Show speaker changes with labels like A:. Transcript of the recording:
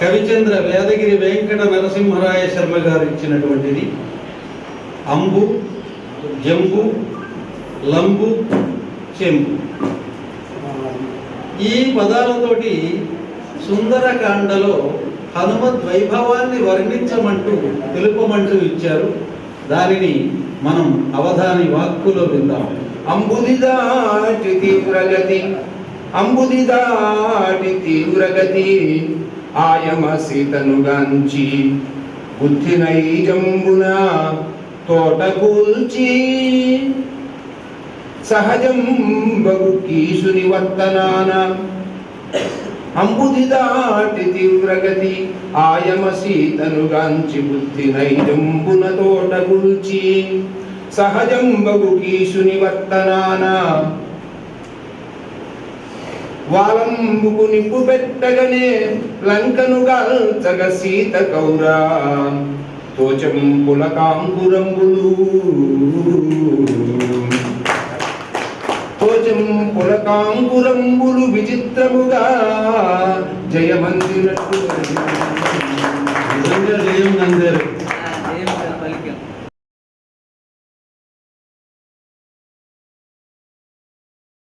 A: కవిచంద్ర వేదగిరి వెంకట నరసింహరాయ శర్మ గారు ఇచ్చినటువంటిది. అంబు జంబు లంబు చెంబు. ఈ పదాలతోటి సుందరకాండలో హనుమద్ వైభవాన్ని వర్ణించమంటూ తెలుపమంటూ ఇచ్చారు. దానిని మనం అవధాని వాక్కులో విందాం.
B: అంబుది దాటి తీవ్రగతి అంబుది దాటి తీవ్రగతి ఆయమ సీతనుగాంచి బుద్ధి నైజంబున తోటకూల్చి సహజం బగు కీసుని వర్తనాన అంబుది దాటి తీవ్రగతి ఆయమ సీతనుగాంచి బుద్ధి నైజంబున తోటకూల్చి సహజం బగు కీసుని వర్తనాన వాలంబుకు నిప్పు పెట్టగనే లంకను గాల్చగ సీత కౌరా. తోచంపుల కాంకురంబులు తోచంపుల కాంకురంబులు విచిత్రముగా జయమందినట్టు జయం అందరు